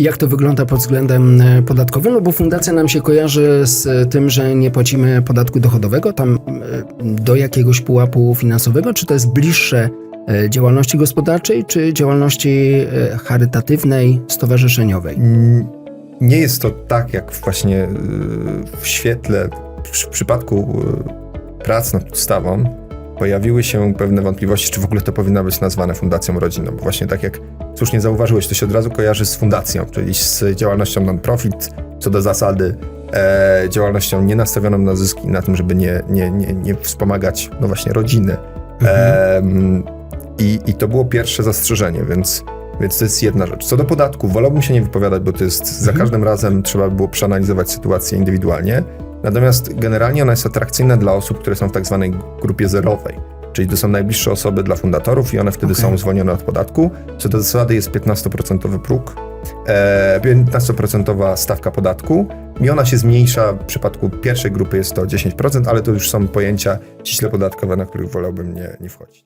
Jak to wygląda pod względem e, podatkowym? No bo fundacja nam się kojarzy z e, tym, że nie płacimy podatku dochodowego tam e, do jakiegoś pułapu finansowego. Czy to jest bliższe działalności gospodarczej, czy działalności charytatywnej, stowarzyszeniowej? Nie jest to tak, jak właśnie w świetle, w przypadku prac nad ustawą pojawiły się pewne wątpliwości, czy w ogóle to powinno być nazwane fundacją rodzinną. Bo właśnie tak jak słusznie zauważyłeś, to się od razu kojarzy z fundacją, czyli z działalnością non-profit, co do zasady e, działalnością nie nastawioną na zyski, na tym, żeby nie, nie, nie, nie wspomagać, no właśnie, rodziny. Em, i, I to było pierwsze zastrzeżenie, więc, więc to jest jedna rzecz. Co do podatku, wolałbym się nie wypowiadać, bo to jest za każdym razem trzeba by było przeanalizować sytuację indywidualnie. Natomiast generalnie ona jest atrakcyjna dla osób, które są w tak zwanej grupie zerowej. Czyli to są najbliższe osoby dla fundatorów i one wtedy Okej. są zwolnione od podatku. Co do zasady jest 15% próg, e, 15% stawka podatku i ona się zmniejsza. W przypadku pierwszej grupy jest to 10%, ale to już są pojęcia ściśle podatkowe, na których wolałbym nie, nie wchodzić.